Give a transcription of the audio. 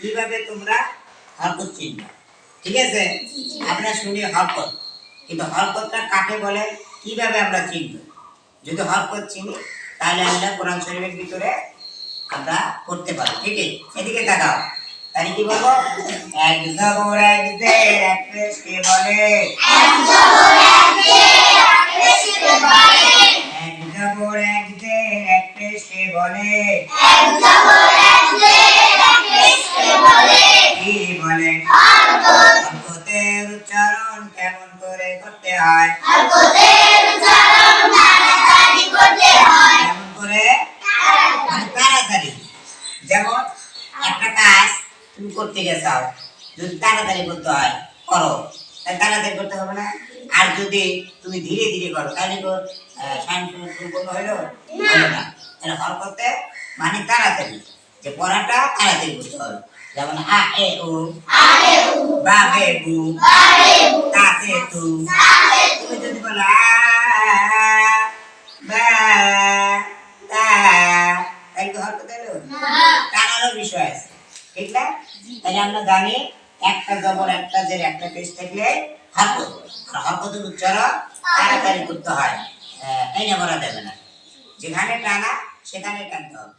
কীভাবে তোমরা হরকত চিনবে? ঠিক আছে? আমরা শুনি হরকত কিন্তু হরকতটা কাকে বলে? কীভাবে আমরা চিনব? যদি হরকত চিনি, তাহলে আমরা কোরআন শরীফের ভিতরে আমরা করতে পারব। ঠিক আছে? এদিকে তাকাও। তাহলে কি বলব? এক জবর এক এক বলে? এক এক বলে। কি বলে? উচ্চারণ কেমন করে করতে হয়? কেমন করে? মানে যেমন, একটা কাজ তুমি করতে গেছাও যদি তাড়াতাড়ি করতে হয়, করো। তাড়াতাড়ি করতে হবে না? আর যদি তুমি ধীরে ধীরে করো তাহলে তো সায়েন্স সম্পূর্ণ হইল না। তাহলে হর করতে মানে তাড়াতাড়ি যে পড়াটা তাড়াতাড়ি করতে হবে। যেমন আ এ ও বা বে বু তা তে তুমি যদি বলো বা তা তাহলে কি হর করতে হলো টানারও বিষয় আছে ঠিক না? তাহলে আমরা জানি একটা জবর, একটা জের, একটা পেশ থাকলে হরকত আর হরকতের উচ্চারণ তাড়াতাড়ি করতে হয়। এই না দেবে না? যেখানে টানা, সেখানে টানতে হবে।